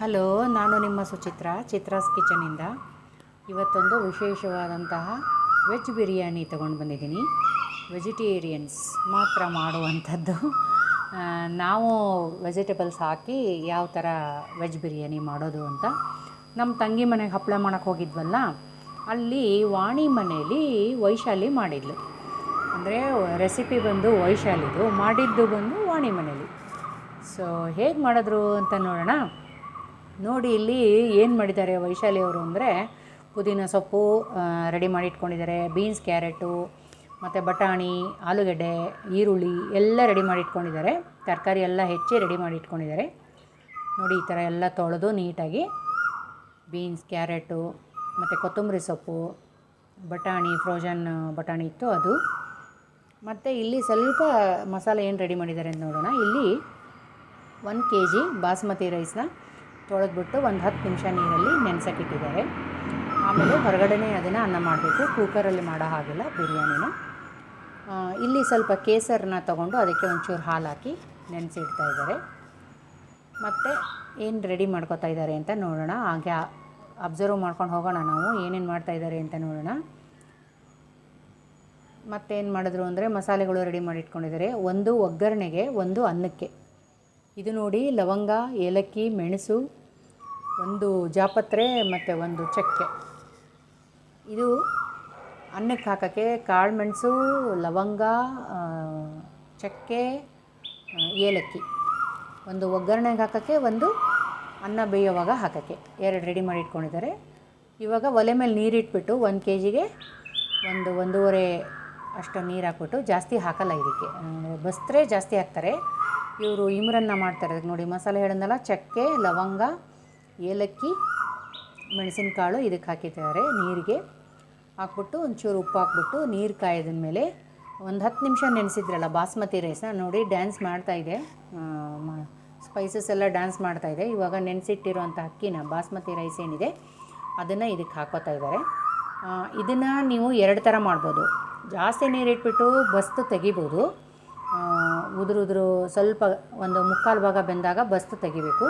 Hello, ನಾನು ನಿಮ್ಮ ಸುಚಿತ್ರ, ಚಿತ್ರಾಸ್ ಕಿಚನಿಂದ ಇವತ್ತೊಂದು ವಿಶೇಷವಾದಂತಹ ವೆಜ್ ಬಿರಿಯಾನಿ ತೊಗೊಂಡು ಬಂದಿದ್ದೀನಿ. ವೆಜಿಟೇರಿಯನ್ಸ್ ಮಾತ್ರ ಮಾಡುವಂಥದ್ದು. ನಾವು ವೆಜಿಟೇಬಲ್ಸ್ ಹಾಕಿ ಯಾವ ಥರ ವೆಜ್ ಬಿರಿಯಾನಿ ಮಾಡೋದು ಅಂತ. ನಮ್ಮ ತಂಗಿ ಮನೆಗೆ ಹಪ್ಪಳ ಮಾಡೋಕ್ಕೆ ಹೋಗಿದ್ವಲ್ಲ, ಅಲ್ಲಿ ವಾಣಿ ಮನೆಯಲ್ಲಿ ವೈಶಾಲಿ ಮಾಡಿದ್ಲು. ಅಂದರೆ ರೆಸಿಪಿ ಬಂದು ವೈಶಾಲಿದು, ಮಾಡಿದ್ದು ಬಂದು ವಾಣಿ ಮನೇಲಿ. ಸೊ ಹೇಗೆ ಮಾಡಿದ್ರು ಅಂತ ನೋಡೋಣ. ನೋಡಿ ಇಲ್ಲಿ ಏನು ಮಾಡಿದ್ದಾರೆ ವೈಶಾಲಿ ಅವರು ಅಂದರೆ ಪುದೀನ ಸೊಪ್ಪು ರೆಡಿ ಮಾಡಿ ಇಟ್ಕೊಂಡಿದ್ದಾರೆ. ಬೀನ್ಸ್ ಕ್ಯಾರೆಟು ಮತ್ತು ಬಟಾಣಿ, ಆಲೂಗಡ್ಡೆ, ಈರುಳ್ಳಿ ಎಲ್ಲ ರೆಡಿ ಮಾಡಿ ಇಟ್ಕೊಂಡಿದ್ದಾರೆ. ತರಕಾರಿ ಎಲ್ಲ ಹೆಚ್ಚಿ ರೆಡಿ ಮಾಡಿ ಇಟ್ಕೊಂಡಿದ್ದಾರೆ. ನೋಡಿ ಈ ಥರ ಎಲ್ಲ ತೊಳೆದು ನೀಟಾಗಿ ಬೀನ್ಸ್ ಕ್ಯಾರೆಟು ಮತ್ತು ಕೊತ್ತಂಬರಿ ಸೊಪ್ಪು, ಬಟಾಣಿ ಫ್ರೋಜನ್ ಬಟಾಣಿ ಇತ್ತು ಅದು. ಮತ್ತು ಇಲ್ಲಿ ಸ್ವಲ್ಪ ಮಸಾಲೆ ಏನು ರೆಡಿ ಮಾಡಿದ್ದಾರೆ ಅಂತ ನೋಡೋಣ. ಇಲ್ಲಿ ಒನ್ ಕೆ ಜಿ ಬಾಸ್ಮತಿ ರೈಸ್ನ ತೊಳೆದ್ಬಿಟ್ಟು ಒಂದು ಹತ್ತು ನಿಮಿಷ ನೀರಲ್ಲಿ ನೆನೆಸಕ್ಕಿಟ್ಟಿದ್ದಾರೆ. ಆಮೇಲೆ ಹೊರಗಡೆನೇ ಅದನ್ನು ಅನ್ನ ಮಾಡಬೇಕು. ಕುಕ್ಕರಲ್ಲಿ ಮಾಡೋ ಹಾಗಿಲ್ಲ ಬಿರಿಯಾನಿನ. ಇಲ್ಲಿ ಸ್ವಲ್ಪ ಕೇಸರನ್ನ ತಗೊಂಡು ಅದಕ್ಕೆ ಒಂಚೂರು ಹಾಲು ಹಾಕಿ ನೆನೆಸಿಡ್ತಾ ಇದ್ದಾರೆ. ಮತ್ತು ಏನು ರೆಡಿ ಮಾಡ್ಕೋತಾ ಇದ್ದಾರೆ ಅಂತ ನೋಡೋಣ. ಹಾಗೆ ಅಬ್ಸರ್ವ್ ಮಾಡ್ಕೊಂಡು ಹೋಗೋಣ ನಾವು. ಏನೇನು ಮಾಡ್ತಾ ಇದ್ದಾರೆ ಅಂತ ನೋಡೋಣ. ಮತ್ತೇನು ಮಾಡಿದ್ರು ಅಂದರೆ ಮಸಾಲೆಗಳು ರೆಡಿ ಮಾಡಿ ಇಟ್ಕೊಂಡಿದ್ದಾರೆ. ಒಂದು ಒಗ್ಗರಣೆಗೆ ಒಂದು ಅನ್ನಕ್ಕೆ. ಇದು ನೋಡಿ ಲವಂಗ, ಏಲಕ್ಕಿ, ಮೆಣಸು ಒಂದು ಜಾಪತ್ರೆ ಮತ್ತು ಒಂದು ಚಕ್ಕೆ. ಇದು ಅನ್ನಕ್ಕೆ ಹಾಕೋಕ್ಕೆ ಕಾಳು ಮೆಣಸು, ಲವಂಗ ಚಕ್ಕೆ ಏಲಕ್ಕಿ. ಒಂದು ಒಗ್ಗರಣೆಗೆ ಹಾಕೋಕ್ಕೆ ಒಂದು ಅನ್ನ ಬೇಯೋವಾಗ ಹಾಕೋಕ್ಕೆ. ಎರಡು ರೆಡಿ ಮಾಡಿ ಇಟ್ಕೊಂಡಿದ್ದಾರೆ. ಇವಾಗ ಒಲೆ ಮೇಲೆ ನೀರಿಟ್ಬಿಟ್ಟು ಒಂದು ಕೆ ಜಿಗೆ ಒಂದು ಒಂದೂವರೆ ಅಷ್ಟು ನೀರು ಹಾಕ್ಬಿಟ್ಟು ಜಾಸ್ತಿ ಹಾಕಲ್ಲ ಇದಕ್ಕೆ. ಬಸ್ತ್ರೆ ಜಾಸ್ತಿ ಹಾಕ್ತಾರೆ. ಇವರು ಇಮ್ರನ್ನ ಮಾಡ್ತಾರೆ. ಅದಕ್ಕೆ ನೋಡಿ ಮಸಾಲೆ ಹೇಳಿದ್ನಲ್ಲ ಚಕ್ಕೆ, ಲವಂಗ ಏಲಕ್ಕಿ, ಮೆಣಸಿನಕಾಳು ಇದಕ್ಕೆ ಹಾಕಿದ್ದಾರೆ. ನೀರಿಗೆ ಹಾಕ್ಬಿಟ್ಟು ಒಂಚೂರು ಉಪ್ಪು ಹಾಕ್ಬಿಟ್ಟು ನೀರು ಕಾಯ್ದ ಮೇಲೆ ಒಂದು ಹತ್ತು ನಿಮಿಷ ನೆನೆಸಿದ್ರಲ್ಲ, ಬಾಸ್ಮತಿ ರೈಸ್ನ ನೋಡಿ ಡ್ಯಾನ್ಸ್ ಮಾಡ್ತಾ ಇದೆ. ಸ್ಪೈಸಸ್ ಎಲ್ಲ ಡ್ಯಾನ್ಸ್ ಮಾಡ್ತಾ ಇದೆ. ಇವಾಗ ನೆನೆಸಿಟ್ಟಿರುವಂಥ ಅಕ್ಕಿನ, ಬಾಸ್ಮತಿ ರೈಸ್ ಏನಿದೆ, ಅದನ್ನು ಇದಕ್ಕೆ ಹಾಕೋತಾ ಇದ್ದಾರೆ. ಇದನ್ನು ನೀವು ಎರಡು ಥರ ಮಾಡ್ಬೋದು. ಜಾಸ್ತಿ ನೀರಿಟ್ಬಿಟ್ಟು ಬಸ್ತು ತೆಗಿಬೋದು. ಉದುರು ಉದುರು ಸ್ವಲ್ಪ ಒಂದು ಮುಕ್ಕಾಲು ಭಾಗ ಬೆಂದಾಗ ಬಸ್ತು ತೆಗಿಬೇಕು.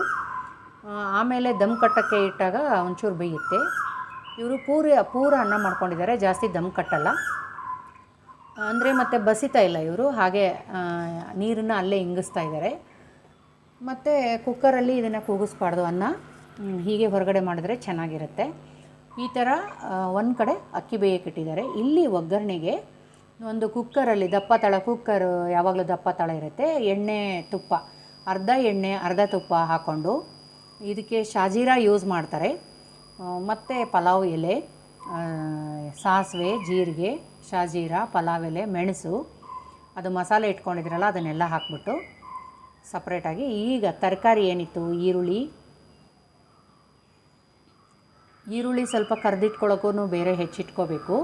ಆಮೇಲೆ ದಮ್ ಕಟ್ಟಕ್ಕೆ ಇಟ್ಟಾಗ ಒಂಚೂರು ಬೇಯುತ್ತೆ. ಇವರು ಪೂರಿ, ಪೂರ ಅನ್ನ ಮಾಡ್ಕೊಂಡಿದ್ದಾರೆ, ಜಾಸ್ತಿ ದಮ್ ಕಟ್ಟಲ್ಲ. ಅಂದರೆ ಮತ್ತೆ ಬಸಿತಾ ಇಲ್ಲ ಇವರು, ಹಾಗೆ ನೀರನ್ನು ಅಲ್ಲೇ ಇಂಗಿಸ್ತಾ ಇದ್ದಾರೆ. ಮತ್ತು ಕುಕ್ಕರಲ್ಲಿ ಇದನ್ನು ಕೂಗಿಸ್ಬಾರ್ದು ಅನ್ನ. ಹೀಗೆ ಹೊರಗಡೆ ಮಾಡಿದ್ರೆ ಚೆನ್ನಾಗಿರುತ್ತೆ. ಈ ಥರ ಒಂದು ಕಡೆ ಅಕ್ಕಿ ಬೇಯಕ್ಕೆ ಇಟ್ಟಿದ್ದಾರೆ. ಇಲ್ಲಿ ಒಗ್ಗರಣೆಗೆ ಒಂದು ಕುಕ್ಕರಲ್ಲಿ ದಪ್ಪ ತಳ, ಕುಕ್ಕರ್ ಯಾವಾಗಲೂ ದಪ್ಪ ತಳ ಇರುತ್ತೆ. ಎಣ್ಣೆ ತುಪ್ಪ, ಅರ್ಧ ಎಣ್ಣೆ, ಅರ್ಧ ತುಪ್ಪ ಹಾಕ್ಕೊಂಡು ಇದಕ್ಕೆ ಶಾಜೀರಾ ಯೂಸ್ ಮಾಡ್ತಾರೆ. ಮತ್ತು ಪಲಾವ್ ಎಲೆ ಸಾಸಿವೆ, ಜೀರಿಗೆ, ಶಾಜೀರಾ, ಪಲಾವ್ ಎಲೆ, ಮೆಣಸು, ಅದು ಮಸಾಲೆ ಇಟ್ಕೊಂಡಿದ್ರಲ್ಲ ಅದನ್ನೆಲ್ಲ ಹಾಕ್ಬಿಟ್ಟು ಸಪ್ರೇಟಾಗಿ ಈಗ ತರಕಾರಿ ಏನಿತ್ತು? ಈರುಳ್ಳಿ. ಈರುಳ್ಳಿ ಸ್ವಲ್ಪ ಕರೆದಿಟ್ಕೊಳ್ಳೋಕ್ಕೂ ಬೇರೆ ಹೆಚ್ಚಿಟ್ಕೋಬೇಕು.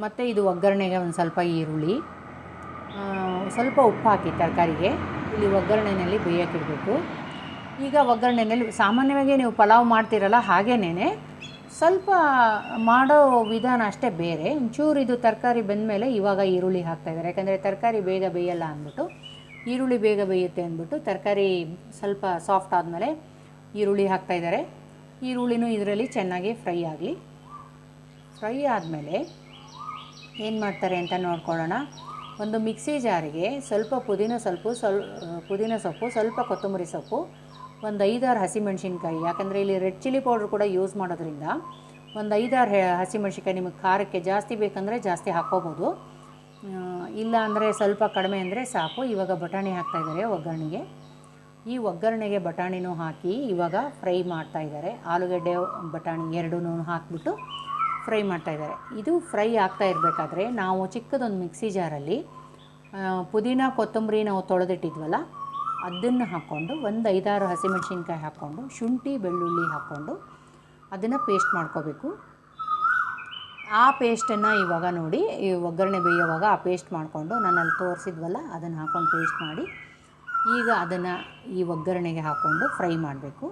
ಮತ್ತು ಇದು ಒಗ್ಗರಣೆಗೆ ಒಂದು ಸ್ವಲ್ಪ ಈರುಳ್ಳಿ. ಸ್ವಲ್ಪ ಉಪ್ಪು ಹಾಕಿ ತರಕಾರಿಗೆ. ಇಲ್ಲಿ ಒಗ್ಗರಣೆಯಲ್ಲಿ ಬೇಯೋಕ್ಕಿಡಬೇಕು ಈಗ ಒಗ್ಗರಣೆಯಲ್ಲಿ ಸಾಮಾನ್ಯವಾಗಿ ನೀವು ಪಲಾವ್ ಮಾಡ್ತೀರಲ್ಲ ಹಾಗೇನೇ ಸ್ವಲ್ಪ ಮಾಡೋ ವಿಧಾನ ಅಷ್ಟೇ ಬೇರೆ. ಒಂಚೂರು ಇದು ತರಕಾರಿ ಬೆಂದಮೇಲೆ ಇವಾಗ ಈರುಳ್ಳಿ ಹಾಕ್ತಾಯಿದ್ದಾರೆ ಯಾಕಂದರೆ ತರಕಾರಿ ಬೇಗ ಬೇಯಲ್ಲ ಅಂದ್ಬಿಟ್ಟು, ಈರುಳ್ಳಿ ಬೇಗ ಬೇಯುತ್ತೆ ಅಂದ್ಬಿಟ್ಟು ತರಕಾರಿ ಸ್ವಲ್ಪ ಸಾಫ್ಟ್ ಆದಮೇಲೆ ಈರುಳ್ಳಿ ಹಾಕ್ತಾಯಿದ್ದಾರೆ ಈರುಳ್ಳಿನೂ ಇದರಲ್ಲಿ ಚೆನ್ನಾಗಿ ಫ್ರೈ ಆಗಲಿ. ಫ್ರೈ ಆದಮೇಲೆ ಏನು ಮಾಡ್ತಾರೆ ಅಂತ ನೋಡ್ಕೊಳ್ಳೋಣ. ಒಂದು ಮಿಕ್ಸಿ ಜಾರಿಗೆ ಸ್ವಲ್ಪ ಪುದೀನ ಸ್ವಲ್ಪ ಸ್ವಲ್ಪ ಪುದೀನ ಸೊಪ್ಪು, ಸ್ವಲ್ಪ ಕೊತ್ತಂಬರಿ ಸೊಪ್ಪು ಒಂದು ಐದಾರು ಹಸಿಮೆಣ್ಸಿನ್ಕಾಯಿ, ಯಾಕಂದರೆ ಇಲ್ಲಿ ರೆಡ್ ಚಿಲ್ಲಿ ಪೌಡ್ರ್ ಕೂಡ ಯೂಸ್ ಮಾಡೋದ್ರಿಂದ ಒಂದು ಐದಾರು ಹಸಿಮೆಣ್ಸಿನ್ಕಾಯಿ ನಿಮಗೆ ಖಾರಕ್ಕೆ ಜಾಸ್ತಿ ಬೇಕಂದರೆ ಜಾಸ್ತಿ ಹಾಕ್ಕೋಬೋದು. ಇಲ್ಲ ಅಂದರೆ ಸ್ವಲ್ಪ ಕಡಿಮೆ ಅಂದರೆ ಸಾಕು. ಇವಾಗ ಬಟಾಣಿ ಹಾಕ್ತಾಯಿದ್ದಾರೆ ಒಗ್ಗರಣೆಗೆ. ಈ ಒಗ್ಗರಣೆಗೆ ಬಟಾಣಿನೂ ಹಾಕಿ ಇವಾಗ ಫ್ರೈ ಮಾಡ್ತಾ ಇದ್ದಾರೆ ಆಲೂಗಡ್ಡೆ ಬಟಾಣಿ ಎರಡೂ ಹಾಕ್ಬಿಟ್ಟು ಫ್ರೈ ಮಾಡ್ತಾ ಇದ್ದಾರೆ ಇದು ಫ್ರೈ ಆಗ್ತಾ ಇರಬೇಕಾದ್ರೆ ನಾವು ಚಿಕ್ಕದೊಂದು ಮಿಕ್ಸಿ ಜಾರಲ್ಲಿ ಪುದೀನ ಕೊತ್ತಂಬರಿ ನಾವು ತೊಳೆದಿಟ್ಟಿದ್ವಲ್ಲ ಅದನ್ನು ಹಾಕ್ಕೊಂಡು ಒಂದು ಐದಾರು ಹಸಿಮೆಣ್ಸಿನ್ಕಾಯಿ ಹಾಕ್ಕೊಂಡು, ಶುಂಠಿ, ಬೆಳ್ಳುಳ್ಳಿ ಹಾಕ್ಕೊಂಡು ಅದನ್ನು ಪೇಸ್ಟ್ ಮಾಡ್ಕೋಬೇಕು. ಆ ಪೇಸ್ಟನ್ನು ಇವಾಗ ನೋಡಿ, ಈ ಒಗ್ಗರಣೆ ಬೇಯೋವಾಗ ಆ ಪೇಸ್ಟ್ ಮಾಡಿಕೊಂಡು ನಾನು ಅಲ್ಲಿ ತೋರಿಸಿದ್ವಲ್ಲ, ಅದನ್ನು ಹಾಕ್ಕೊಂಡು ಪೇಸ್ಟ್ ಮಾಡಿ, ಈಗ ಅದನ್ನು ಈ ಒಗ್ಗರಣೆಗೆ ಹಾಕ್ಕೊಂಡು ಫ್ರೈ ಮಾಡಬೇಕು.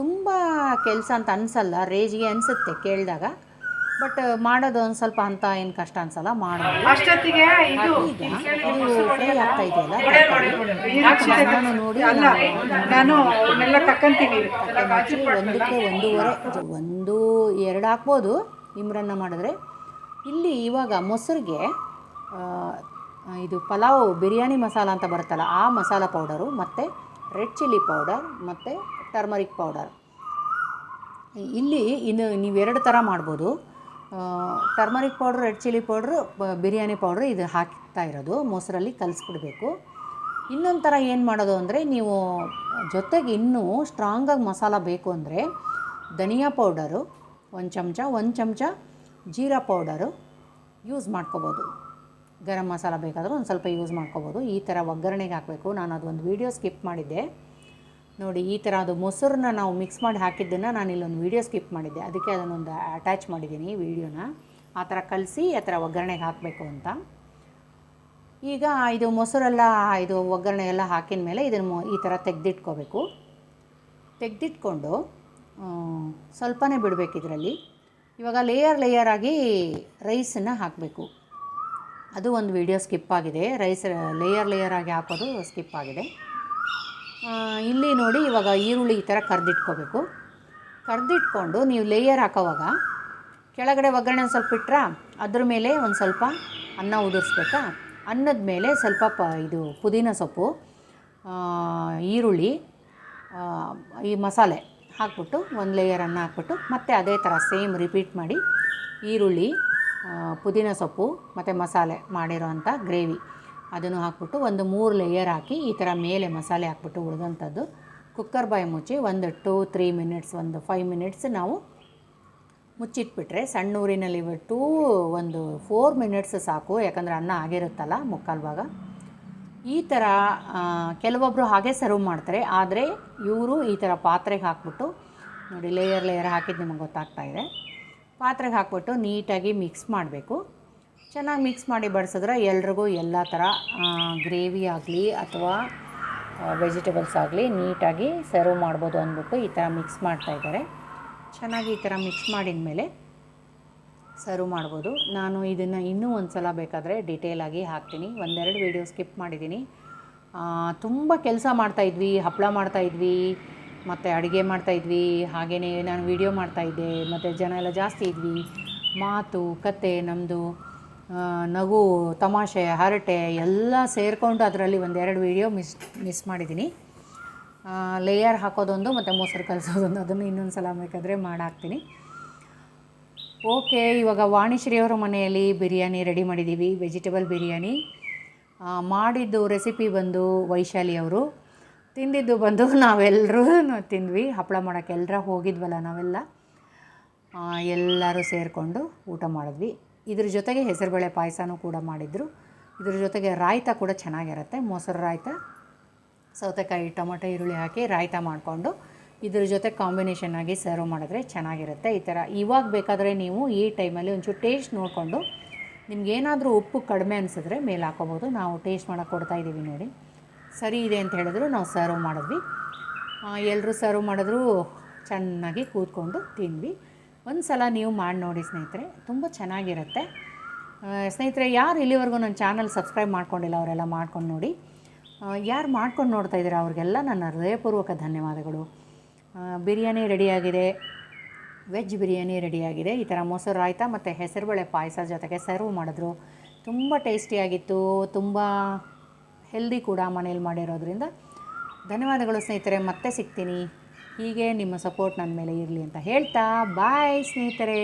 ತುಂಬ ಕೆಲಸ ಅಂತ ಅನಿಸಲ್ಲ ರೇಜ್ಗೆ ಅನಿಸುತ್ತೆ ಕೇಳಿದಾಗ. ಬಟ್ ಮಾಡೋದು ಒಂದು ಸ್ವಲ್ಪ ಅಂತ ಏನು ಕಷ್ಟ ಅನ್ಸಲ್ಲ ಮಾಡೋದು ಅಷ್ಟೊತ್ತಿಗೆ ಇದು ಫ್ರೈ ಆಗ್ತಾ ಇದೆಯಲ್ಲ. ನಾನು ನೋಡಿ ನಾನು ಅವನ್ನೆಲ್ಲ ತಕ್ಕಂತೀನಿ. ಹಚ್ಚಿ ಒಂದಕ್ಕೆ ಒಂದೂವರೆ ಒಂದು ಎರಡು ಹಾಕ್ಬೋದು. ಇಮ್ರನ್ನ ಮಾಡಿದ್ರೆ. ಇಲ್ಲಿ ಇವಾಗ ಮೊಸರಿಗೆ ಇದು ಪಲಾವ್ ಬಿರಿಯಾನಿ ಮಸಾಲ ಅಂತ ಬರುತ್ತಲ್ಲ ಆ ಮಸಾಲ ಪೌಡರು ಮತ್ತು ರೆಡ್ ಚಿಲ್ಲಿ ಪೌಡರ್ ಮತ್ತು ಟರ್ಮರಿಕ್ ಪೌಡರ್. ಇಲ್ಲಿ ಇನ್ನು ನೀವು ಎರಡು ಥರ ಮಾಡ್ಬೋದು. Turmeric powder red chilli powder biryani powder ಇದು ಹಾಕ್ತಾ ಇರೋದು. ಮೊಸರಲ್ಲಿ ಕಲಿಸ್ಬಿಡ್ಬೇಕು. ಇನ್ನೊಂದು ಥರ ಏನು ಮಾಡೋದು ಅಂದರೆ ನೀವು ಜೊತೆಗೆ ಇನ್ನೂ ಸ್ಟ್ರಾಂಗಾಗಿ ಮಸಾಲ ಬೇಕು ಅಂದರೆ ಧನಿಯಾ ಪೌಡರು ಒಂದು ಚಮಚ ಒಂದು ಚಮಚ ಜೀರಾ ಪೌಡರು ಯೂಸ್ ಮಾಡ್ಕೋಬೋದು. ಗರಂ ಮಸಾಲ ಬೇಕಾದರೂ ಒಂದು ಸ್ವಲ್ಪ ಯೂಸ್ ಮಾಡ್ಕೋಬೋದು. ಈ ಥರ ಒಗ್ಗರಣೆಗೆ ಹಾಕಬೇಕು. ನಾನು ಅದೊಂದು ವೀಡಿಯೋ ಸ್ಕಿಪ್ ಮಾಡಿದ್ದೆ. ನೋಡಿ, ಈ ಥರ ಅದು ಮೊಸರನ್ನ ನಾವು ಮಿಕ್ಸ್ ಮಾಡಿ ಹಾಕಿದ್ದನ್ನು ನಾನು ಇಲ್ಲೊಂದು ವೀಡಿಯೋ ಸ್ಕಿಪ್ ಮಾಡಿದ್ದೆ. ಅದಕ್ಕೆ ಅದನ್ನೊಂದು ಅಟ್ಯಾಚ್ ಮಾಡಿದ್ದೀನಿ ವೀಡಿಯೋನ ಆ ಥರ ಕಲಸಿ, ಆ ಥರ ಒಗ್ಗರಣೆಗೆ ಹಾಕಬೇಕು ಅಂತ. ಈಗ ಇದು ಮೊಸರೆಲ್ಲ, ಇದು ಒಗ್ಗರಣೆ ಎಲ್ಲ ಹಾಕಿದ ಮೇಲೆ ಇದನ್ನು ಈ ಥರ ತೆಗೆದಿಟ್ಕೋಬೇಕು. ತೆಗೆದಿಟ್ಕೊಂಡು ಸ್ವಲ್ಪನೇ ಬಿಡಬೇಕು ಇದರಲ್ಲಿ. ಇವಾಗ ಲೇಯರ್ ಲೇಯರ್ ಆಗಿ ರೈಸನ್ನು ಹಾಕಬೇಕು. ಅದು ಒಂದು ವಿಡಿಯೋ ಸ್ಕಿಪ್ ಆಗಿದೆ. ರೈಸ್ ಲೇಯರ್ ಲೇಯರ್ ಆಗಿ ಹಾಕೋದು ಸ್ಕಿಪ್ ಆಗಿದೆ. ಇಲ್ಲಿ ನೋಡಿ ಇವಾಗ ಈರುಳ್ಳಿ ಈ ಥರ ಕರೆದಿಟ್ಕೋಬೇಕು. ಕರೆದಿಟ್ಕೊಂಡು ನೀವು ಲೇಯರ್ ಹಾಕೋವಾಗ ಕೆಳಗಡೆ ಒಗ್ಗರಣೆ ಒಂದು ಸ್ವಲ್ಪ ಇಟ್ಟರೆ ಅದ್ರ ಮೇಲೆ ಒಂದು ಸ್ವಲ್ಪ ಅನ್ನ ಉದುರಿಸ್ಬೇಕಾ? ಅನ್ನದ ಮೇಲೆ ಸ್ವಲ್ಪ ಪ, ಇದು ಪುದೀನ ಸೊಪ್ಪು ಈರುಳ್ಳಿ ಈ ಮಸಾಲೆ ಹಾಕ್ಬಿಟ್ಟು ಒಂದು ಲೇಯರ್ ಅನ್ನ ಹಾಕ್ಬಿಟ್ಟು ಮತ್ತೆ ಅದೇ ಥರ ಸೇಮ್ ರಿಪೀಟ್ ಮಾಡಿ ಈರುಳ್ಳಿ ಪುದೀನ ಸೊಪ್ಪು ಮತ್ತು ಮಸಾಲೆ ಮಾಡಿರೋವಂಥ ಗ್ರೇವಿ ಅದನ್ನು ಹಾಕ್ಬಿಟ್ಟು ಒಂದು ಮೂರು ಲೇಯರ್ ಹಾಕಿ ಈ ಥರ ಮೇಲೆ ಮಸಾಲೆ ಹಾಕ್ಬಿಟ್ಟು ಉಳಿದಂಥದ್ದು ಕುಕ್ಕರ್ ಬಾಯಿ ಮುಚ್ಚಿ ಒಂದು ಟೂ ತ್ರೀ ಮಿನಿಟ್ಸ್ ಒಂದು ಫೈವ್ ಮಿನಿಟ್ಸ್ ನಾವು ಮುಚ್ಚಿಟ್ಬಿಟ್ರೆ ಸಣ್ಣ ಊರಿನಲ್ಲಿ ಬಿಟ್ಟು ಒಂದು ಫೋರ್ ಮಿನಿಟ್ಸ್ ಸಾಕು, ಯಾಕಂದರೆ ಅನ್ನ ಆಗಿರುತ್ತಲ್ಲ ಮುಕ್ಕಾಲು ಭಾಗ. ಈ ಥರ ಕೆಲವೊಬ್ಬರು ಹಾಗೆ ಸರ್ವ್ ಮಾಡ್ತಾರೆ. ಆದರೆ ಇವರು ಈ ಥರ ಪಾತ್ರೆಗೆ ಹಾಕ್ಬಿಟ್ಟು, ನೋಡಿ ಲೇಯರ್ ಲೇಯರ್ ಹಾಕಿದ್ದು ನಿಮಗೆ ಗೊತ್ತಾಗ್ತಾ ಇದೆ. ಪಾತ್ರೆಗೆ ಹಾಕ್ಬಿಟ್ಟು ನೀಟಾಗಿ ಮಿಕ್ಸ್ ಮಾಡಬೇಕು. ಚೆನ್ನಾಗಿ ಮಿಕ್ಸ್ ಮಾಡಿ ಬಡಿಸಿದ್ರೆ ಎಲ್ರಿಗೂ ಎಲ್ಲ ಥರ ಗ್ರೇವಿ ಆಗಲಿ ಅಥವಾ ವೆಜಿಟೇಬಲ್ಸ್ ಆಗಲಿ ನೀಟಾಗಿ ಸರ್ವ್ ಮಾಡ್ಬೋದು ಅಂದ್ಬಿಟ್ಟು ಈ ಥರ ಮಿಕ್ಸ್ ಮಾಡ್ತಾ ಇದ್ದಾರೆ. ಚೆನ್ನಾಗಿ ಈ ಥರ ಮಿಕ್ಸ್ ಮಾಡಿದ ಮೇಲೆ ಸರ್ವ್ ಮಾಡ್ಬೋದು. ನಾನು ಇದನ್ನು ಇನ್ನೂ ಒಂದು ಸಲ ಬೇಕಾದರೆ ಡಿಟೇಲಾಗಿ ಹಾಕ್ತೀನಿ. ಒಂದೆರಡು ವೀಡಿಯೋ ಸ್ಕಿಪ್ ಮಾಡಿದ್ದೀನಿ. ತುಂಬ ಕೆಲಸ ಮಾಡ್ತಾಯಿದ್ವಿ ಹಪ್ಪಳ ಮಾಡ್ತಾಯಿದ್ವಿ ಮತ್ತು ಅಡುಗೆ ಮಾಡ್ತಾಯಿದ್ವಿ ಹಾಗೆಯೇ ನಾನು ವೀಡಿಯೋ ಮಾಡ್ತಾಯಿದ್ದೆ ಮತ್ತು ಜನ ಎಲ್ಲ ಜಾಸ್ತಿ ಇದ್ವಿ. ಮಾತು, ಕತೆ ನಮ್ಮದು ನಗು, ತಮಾಷೆ, ಹರಟೆ ಎಲ್ಲ ಸೇರಿಕೊಂಡು ಅದರಲ್ಲಿ ಒಂದೆರಡು ವೀಡಿಯೋ ಮಿಸ್ ಮಿಸ್ ಮಾಡಿದ್ದೀನಿ ಲೇಯರ್ ಹಾಕೋದೊಂದು ಮತ್ತು ಮೊಸರು ಕಲಿಸೋದೊಂದು, ಅದನ್ನು ಇನ್ನೊಂದು ಸಲ ಬೇಕಾದರೆ ಮಾಡಾಕ್ತೀನಿ. ಓಕೆ ಇವಾಗ ವಾಣಿಶ್ರೀ ಅವರ ಮನೆಯಲ್ಲಿ ಬಿರಿಯಾನಿ ರೆಡಿ ಮಾಡಿದ್ದೀವಿ ವೆಜಿಟೇಬಲ್ ಬಿರಿಯಾನಿ. ಮಾಡಿದ್ದು ರೆಸಿಪಿ ಬಂದು ವೈಶಾಲಿ ಅವರು. ತಿಂದಿದ್ದು ಬಂದು ನಾವೆಲ್ಲರೂ ತಿಂದ್ವಿ. ಹಪ್ಪಳ ಮಾಡೋಕ್ಕೆ ಎಲ್ಲರ ಹೋಗಿದ್ವಲ್ಲ ನಾವೆಲ್ಲ. ಎಲ್ಲರೂ ಸೇರಿಕೊಂಡು ಊಟ ಮಾಡಿದ್ವಿ. ಇದ್ರ ಜೊತೆಗೆ ಹೆಸರುಬೇಳೆ ಪಾಯಸನೂ ಕೂಡ ಮಾಡಿದರು. ಇದ್ರ ಜೊತೆಗೆ ರಾಯ್ತ ಕೂಡ ಚೆನ್ನಾಗಿರುತ್ತೆ. ಮೊಸರು ರಾಯ್ತ, ಸೌತೆಕಾಯಿ, ಟೊಮೊಟೊ, ಈರುಳ್ಳಿ ಹಾಕಿ ರಾಯ್ತ ಮಾಡಿಕೊಂಡು ಇದ್ರ ಜೊತೆ ಕಾಂಬಿನೇಷನ್ ಆಗಿ ಸರ್ವ್ ಮಾಡಿದ್ರೆ ಚೆನ್ನಾಗಿರುತ್ತೆ. ಈ ಥರ ಇವಾಗ ಬೇಕಾದರೆ ನೀವು ಈ ಟೈಮಲ್ಲಿ ಒಂಚೂರು ಟೇಸ್ಟ್ ನೋಡಿಕೊಂಡು ನಿಮ್ಗೇನಾದರೂ ಉಪ್ಪು ಕಡಿಮೆ ಅನಿಸಿದ್ರೆ ಮೇಲೆ ಹಾಕೋಬೋದು. ನಾವು ಟೇಸ್ಟ್ ಮಾಡೋಕೆ ಕೊಡ್ತಾ ಇದ್ದೀವಿ ನೋಡಿ. ಸರಿ ಇದೆ ಅಂತ ಹೇಳಿದ್ರು ನಾವು ಸರ್ವ್ ಮಾಡಿದ್ವಿ. ಎಲ್ಲರೂ ಸರ್ವ್ ಮಾಡಿದ್ರು, ಚೆನ್ನಾಗಿ ಕೂತ್ಕೊಂಡು ತಿಂದ್ವಿ. ಒಂದು ಸಲ ನೀವು ಮಾಡಿ ನೋಡಿ ಸ್ನೇಹಿತರೆ, ತುಂಬ ಚೆನ್ನಾಗಿರುತ್ತೆ. ಸ್ನೇಹಿತರೆ, ಯಾರು ಇಲ್ಲಿವರೆಗೂ ನನ್ನ ಚಾನಲ್ ಸಬ್ಸ್ಕ್ರೈಬ್ ಮಾಡ್ಕೊಂಡಿಲ್ಲ, ಅವರೆಲ್ಲ ಮಾಡ್ಕೊಂಡು ನೋಡಿ. ಯಾರು ಮಾಡ್ಕೊಂಡು ನೋಡ್ತಾ ಇದ್ದೀರಾ, ಅವ್ರಿಗೆಲ್ಲ ನನ್ನ ಹೃದಯಪೂರ್ವಕ ಧನ್ಯವಾದಗಳು. ಬಿರಿಯಾನಿ ರೆಡಿಯಾಗಿದೆ. ವೆಜ್ ಬಿರಿಯಾನಿ ರೆಡಿಯಾಗಿದೆ. ಈ ಥರ ಮೊಸರು ರಾಯ್ತ ಮತ್ತು ಹೆಸರುಬೇಳೆ ಪಾಯಸ ಜೊತೆಗೆ ಸರ್ವ್ ಮಾಡಿದ್ರು. ತುಂಬ ಟೇಸ್ಟಿಯಾಗಿತ್ತು, ತುಂಬ ಹೆಲ್ದಿ ಕೂಡ ಮನೇಲಿ ಮಾಡಿರೋದ್ರಿಂದ. ಧನ್ಯವಾದಗಳು ಸ್ನೇಹಿತರೆ, ಮತ್ತೆ ಸಿಗ್ತೀನಿ. ಹೀಗೆ ನಿಮ್ಮ ಸಪೋರ್ಟ್ ನನ್ನ ಮೇಲೆ ಇರಲಿ ಅಂತ ಹೇಳ್ತಾ ಬಾಯ್ ಸ್ನೇಹಿತರೆ.